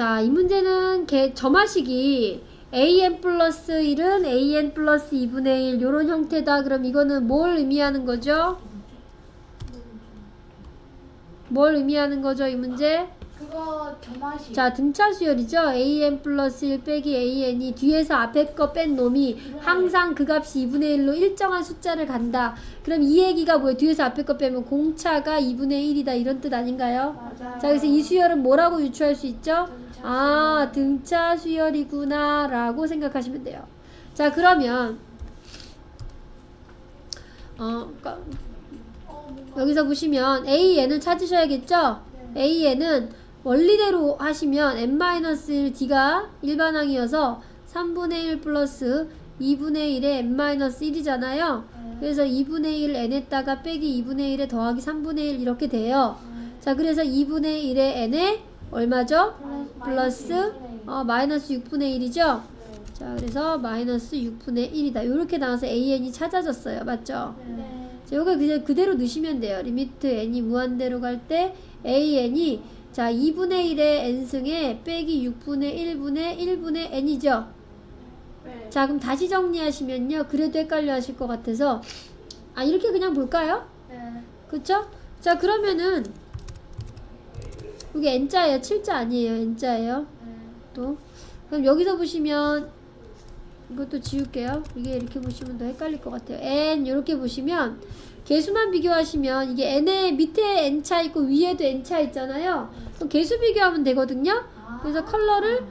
자, 이 문제는 개, 점화식이 an 플러스 1은 an 플러스 2분의 1 요런 형태다. 그럼 이거는 뭘 의미하는 거죠? 뭘 의미하는 거죠, 이 문제? 그거 점화식. 자, 등차 수열이죠. an 플러스 1 빼기 an이 뒤에서 앞에 거 뺀 놈이 항상 그 값이 2분의 1로 일정한 숫자를 간다. 그럼 이 얘기가 뭐예요? 뒤에서 앞에 거 빼면 공차가 2분의 1이다. 이런 뜻 아닌가요? 맞아요. 자, 그래서 이 수열은 뭐라고 유추할 수 있죠? 등차 아, 등차 수열이구나. 라고 생각하시면 돼요. 자, 그러면, 어, 까- 어, 뭔가 여기서 보시면 AN을 찾으셔야겠죠? 네. AN은 원리대로 하시면 n-1 d가 일반항이어서 3분의 1 플러스 2분의 1에 n-1이잖아요. 네. 그래서 2분의 1 n에다가 빼기 2분의 1에 더하기 3분의 1 이렇게 돼요. 네. 자, 그래서 2분의 1에 n에 얼마죠? 플러스 어, 마이너스 6분의 1이죠? 자, 그래서 마이너스 6분의 1이다. 이렇게 나와서 AN이 찾아졌어요. 맞죠? 네. 자, 요거 그냥 그대로 넣으시면 돼요. 리미트 n이 무한대로 갈 때 an이 자 2분의 1의 n승에 빼기 6분의 1분의 1분의 n이죠. 네. 자 그럼 다시 정리하시면요. 그래도 헷갈려 하실 것 같아서 아 이렇게 그냥 볼까요? 네. 그쵸? 자 그러면은 이게 n자예요. 7자 아니에요. n자예요. 네. 또 그럼 여기서 보시면 이것도 지울게요. 이게 이렇게 보시면 더 헷갈릴 것 같아요. n 이렇게 보시면 개수만 비교하시면 이게 n의 밑에 n 차 있고 위에도 n 차 있잖아요. 그럼 개수 비교하면 되거든요. 그래서 컬러를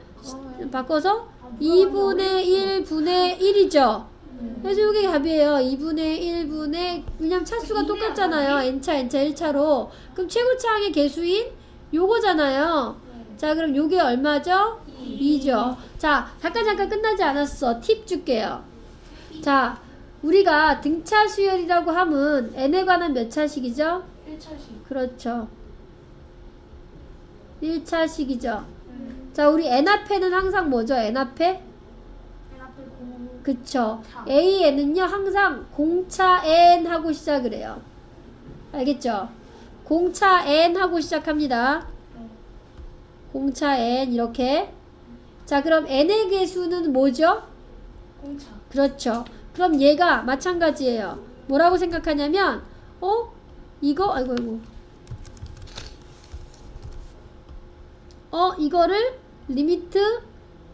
바꿔서 2분의 1분의 1이죠. 네. 그래서 이게 답이에요. 2분의 1분의 왜냐면 차수가 똑같잖아요. n차 n차 1차로. 그럼 최고차항의 개수인 요거잖아요. 자, 그럼 요게 얼마죠? 2죠. 자, 잠깐 잠깐 끝나지 않았어. 팁 줄게요. 자, 우리가 등차 수열이라고 하면 n에 관한 몇 차식이죠? 1차식. 그렇죠. 1차식이죠. 네. 자, 우리 n 앞에는 항상 뭐죠? n 앞에? 맨 앞에 공. 그쵸. 차. AN은요, 항상 공차 N 하고 시작을 해요. 알겠죠? 공차 N 하고 시작합니다. 네. 공차 N, 이렇게. 자, 그럼 N의 개수는 뭐죠? 공차. 그렇죠. 그럼 얘가 마찬가지예요. 뭐라고 생각하냐면, 어? 이거, 아이고, 아이고. 어, 이거를 리미트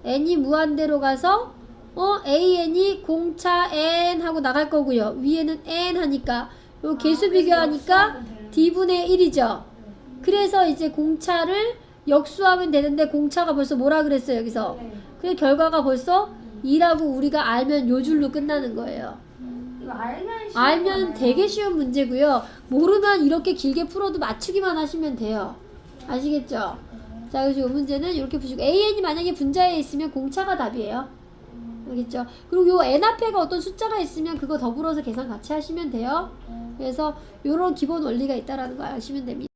n이 무한대로 가서 어, an이 공차 n 하고 나갈 거고요. 위에는 n 하니까 요 개수 아, 비교하니까 d분의 1이죠. 네. 그래서 이제 공차를 역수하면 되는데 공차가 벌써 뭐라 그랬어요, 여기서. 네. 그 결과가 벌써 2라고 우리가 알면 요 줄로 끝나는 거예요. 이거 알면 알면. 되게 쉬운 문제고요. 모르면 이렇게 길게 풀어도 맞추기만 하시면 돼요. 아시겠죠? 자, 그래서 이 문제는 이렇게 푸시고 AN이 만약에 분자에 있으면 공차가 답이에요. 알겠죠? 그리고 요 n 앞에가 어떤 숫자가 있으면 그거 더불어서 계산 같이 하시면 돼요. 그래서 요런 기본 원리가 있다라는 거 아시면 됩니다.